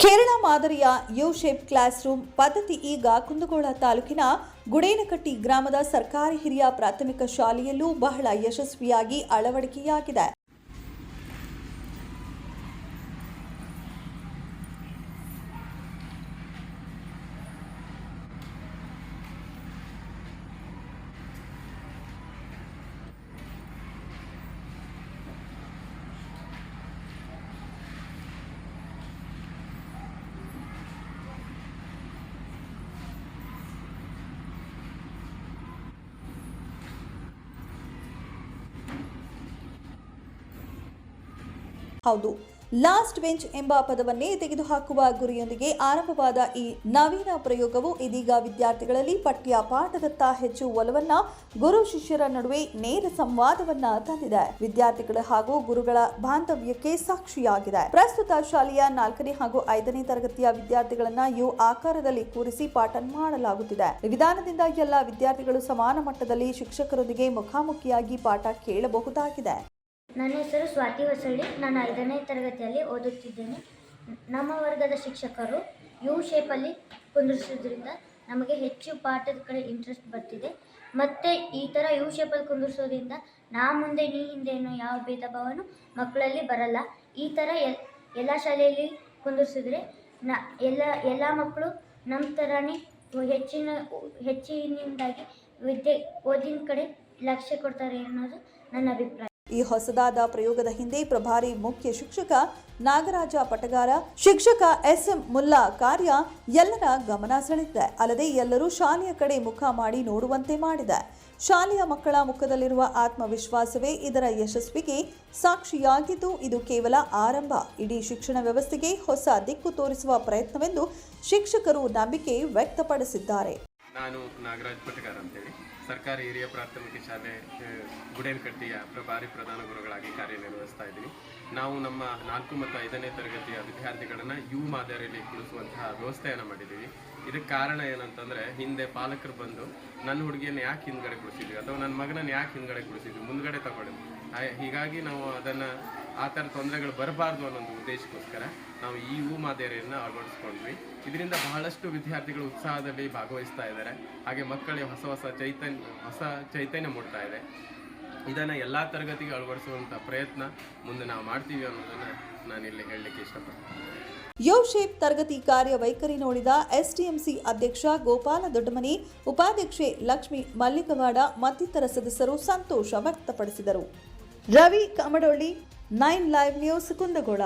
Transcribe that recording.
ಕೇರಳ ಮಾದರಿಯ U shape class room ಪದ್ಧತಿ ಈಗ ಕುಂದಗೋಳ ತಾಲೂಕಿನ ಗುಡೇನಕಟ್ಟಿ ಗ್ರಾಮದ ಸರ್ಕಾರಿ ಹಿರಿಯ ಪ್ರಾಥಮಿಕ ಶಾಲೆಯಲ್ಲೂ ಬಹಳ ಯಶಸ್ವಿಯಾಗಿ ಅಳವಡಿಕೆಯಾಗಿದೆ. ಹೌದು. ಲಾಸ್ಟ್ ಬೆಂಚ್ ಎಂಬ ಪದವನ್ನೇ ತೆಗೆದುಹಾಕುವ ಗುರಿಯೊಂದಿಗೆ ಆರಂಭವಾದ ಈ ನವೀನ ಪ್ರಯೋಗವು ಇದೀಗ ವಿದ್ಯಾರ್ಥಿಗಳಲ್ಲಿ ಪಠ್ಯ ಪಾಠದತ್ತ ಹೆಚ್ಚು ಒಲವನ್ನ, ಗುರು ಶಿಷ್ಯರ ನಡುವೆ ನೇರ ಸಂವಾದವನ್ನ ತಂದಿದೆ. ವಿದ್ಯಾರ್ಥಿಗಳ ಹಾಗೂ ಗುರುಗಳ ಬಾಂಧವ್ಯಕ್ಕೆ ಸಾಕ್ಷಿಯಾಗಿದೆ. ಪ್ರಸ್ತುತ ಶಾಲೆಯ ನಾಲ್ಕನೇ ಹಾಗೂ ಐದನೇ ತರಗತಿಯ ವಿದ್ಯಾರ್ಥಿಗಳನ್ನ ಯು ಆಕಾರದಲ್ಲಿ ಕೂರಿಸಿ ಪಾಠ ಮಾಡಲಾಗುತ್ತಿದೆ. ವಿಧಾನದಿಂದ ಎಲ್ಲ ವಿದ್ಯಾರ್ಥಿಗಳು ಸಮಾನ ಮಟ್ಟದಲ್ಲಿ ಶಿಕ್ಷಕರೊಂದಿಗೆ ಮುಖಾಮುಖಿಯಾಗಿ ಪಾಠ ಕೇಳಬಹುದಾಗಿದೆ. ನನ್ನ ಹೆಸರು ಸ್ವಾತಿ ಹೊಸಳ್ಳಿ. ನಾನು ಐದನೇ ತರಗತಿಯಲ್ಲಿ ಓದುತ್ತಿದ್ದೇನೆ. ನಮ್ಮ ವರ್ಗದ ಶಿಕ್ಷಕರು ಯು ಶೇಪಲ್ಲಿ ಕುಂದಿರಿಸೋದ್ರಿಂದ ನಮಗೆ ಹೆಚ್ಚು ಪಾಠದ ಕಡೆ ಇಂಟ್ರೆಸ್ಟ್ ಬರ್ತಿದೆ. ಮತ್ತು ಈ ಥರ ಯು ಶೇಪಲ್ಲಿ ಕುಂದಿರಿಸೋದ್ರಿಂದ ನಾ ಮುಂದೆ, ನೀ ಹಿಂದೆ ಅನ್ನೋ ಯಾವ ಭೇದ ಭಾವನೂ ಮಕ್ಕಳಲ್ಲಿ ಬರಲ್ಲ. ಈ ಥರ ಎಲ್ ಎಲ್ಲ ಶಾಲೆಯಲ್ಲಿ ಕುಂದಿರಿಸಿದ್ರೆ ನ, ಎಲ್ಲ ಎಲ್ಲ ಮಕ್ಕಳು ನಮ್ಮ ಥರನೇ ಹೆಚ್ಚಿನ, ಹೆಚ್ಚಿನಿಂದಾಗಿ ವಿದ್ಯೆ ಓದಿನ ಕಡೆ ಲಕ್ಷ್ಯ ಕೊಡ್ತಾರೆ ಅನ್ನೋದು ನನ್ನ ಅಭಿಪ್ರಾಯ. ಈ ಹೊಸದಾದ ಪ್ರಯೋಗದ ಹಿಂದೆ ಪ್ರಭಾರಿ ಮುಖ್ಯ ಶಿಕ್ಷಕ ನಾಗರಾಜ ಪಟಗಾರ, ಶಿಕ್ಷಕ ಎಸ್ ಎಂ ಮುಲ್ಲಾ ಕಾರ್ಯ ಎಲ್ಲರ ಗಮನ ಸೆಳೆದಿದೆ. ಅಲ್ಲದೆ ಎಲ್ಲರೂ ಶಾಲೆಯ ಕಡೆ ಮುಖ ಮಾಡಿ ನೋಡುವಂತೆ ಮಾಡಿದೆ. ಶಾಲೆಯ ಮಕ್ಕಳ ಮುಖದಲ್ಲಿರುವ ಆತ್ಮವಿಶ್ವಾಸವೇ ಇದರ ಯಶಸ್ವಿಗೆ ಸಾಕ್ಷಿಯಾಗಿದ್ದು, ಇದು ಕೇವಲ ಆರಂಭ. ಇಡೀ ಶಿಕ್ಷಣ ವ್ಯವಸ್ಥೆಗೆ ಹೊಸ ದಿಕ್ಕು ತೋರಿಸುವ ಪ್ರಯತ್ನವೆಂದು ಶಿಕ್ಷಕರು ನಂಬಿಕೆ ವ್ಯಕ್ತಪಡಿಸಿದ್ದಾರೆ. ನಾನು ನಾಗರಾಜ್ ಪಟಗಾರ್ ಅಂತೇಳಿ. ಸರ್ಕಾರಿ ಹಿರಿಯ ಪ್ರಾಥಮಿಕ ಶಾಲೆ ಗುಡೇನಕಟ್ಟಿಯ ಪ್ರಭಾರಿ ಪ್ರಧಾನ ಗುರುಗಳಾಗಿ ಕಾರ್ಯನಿರ್ವಹಿಸ್ತಾ ಇದ್ದೀನಿ ನಾವು ನಮ್ಮ ನಾಲ್ಕು ಮತ್ತು ಐದನೇ ತರಗತಿಯ ವಿದ್ಯಾರ್ಥಿಗಳನ್ನು ಯು ಮಾದರಿಯಲ್ಲಿ ಕುಳಿಸುವಂತಹ ವ್ಯವಸ್ಥೆಯನ್ನು ಮಾಡಿದ್ದೀವಿ. ಇದಕ್ಕೆ ಕಾರಣ ಏನಂತಂದರೆ, ಹಿಂದೆ ಪಾಲಕರು ಬಂದು ನನ್ನ ಹುಡುಗಿಯನ್ನು ಯಾಕೆ ಹಿಂದ್ಗಡೆ ಕುಳಿಸಿದ್ವಿ ಅಥವಾ ನನ್ನ ಮಗನನ್ನು ಯಾಕೆ ಹಿಂದ್ಗಡೆ ಕುಳಿಸಿದ್ವಿ ಮುಂದ್ಗಡೆ ತಗೊಳ್ಳಿ. ಹೀಗಾಗಿ ನಾವು ಅದನ್ನು ಆ ಥರ ತೊಂದರೆಗಳು ಬರಬಾರ್ದು ಅನ್ನೋ ಉದ್ದೇಶಕ್ಕೋಸ್ಕರ ನಾವು ಈ ಹೂ ಮಾದರಿಯನ್ನು ಅಳವಡಿಸ್ಕೊಂಡ್ವಿ. ಇದರಿಂದ ಬಹಳಷ್ಟು ವಿದ್ಯಾರ್ಥಿಗಳು ಉತ್ಸಾಹದಲ್ಲಿ ಭಾಗವಹಿಸ್ತಾ ಇದ್ದಾರೆ. ಹಾಗೆ ಮಕ್ಕಳಿಗೆ ಹೊಸ ಹೊಸ ಚೈತನ್ಯ ಹೊಸ ಚೈತನ್ಯ ಮೂಡ್ತಾ ಇದೆ. ಇದನ್ನು ಎಲ್ಲ ತರಗತಿಗೆ ಅಳವಡಿಸುವಂಥ ಪ್ರಯತ್ನ ಮುಂದೆ ನಾವು ಮಾಡ್ತೀವಿ ಅನ್ನೋದನ್ನು ನಾನಿಲ್ಲಿ ಹೇಳಲಿಕ್ಕೆ ಇಷ್ಟಪಡ್ತೀನಿ. ಯೋ ಶೇಪ್ ತರಗತಿ ಕಾರ್ಯ ವೈಖರಿ ನೋಡಿದ ಎಸ್ಟಿಎಂಸಿ ಅಧ್ಯಕ್ಷ ಗೋಪಾಲ ದೊಡ್ಡಮನಿ, ಉಪಾಧ್ಯಕ್ಷೆ ಲಕ್ಷ್ಮಿ ಮಲ್ಲಿಕವಾಡ, ಮತ್ತಿತರ ಸದಸ್ಯರು ಸಂತೋಷ ವ್ಯಕ್ತಪಡಿಸಿದರು. Ravi Kamadolli nine live news Kundagol.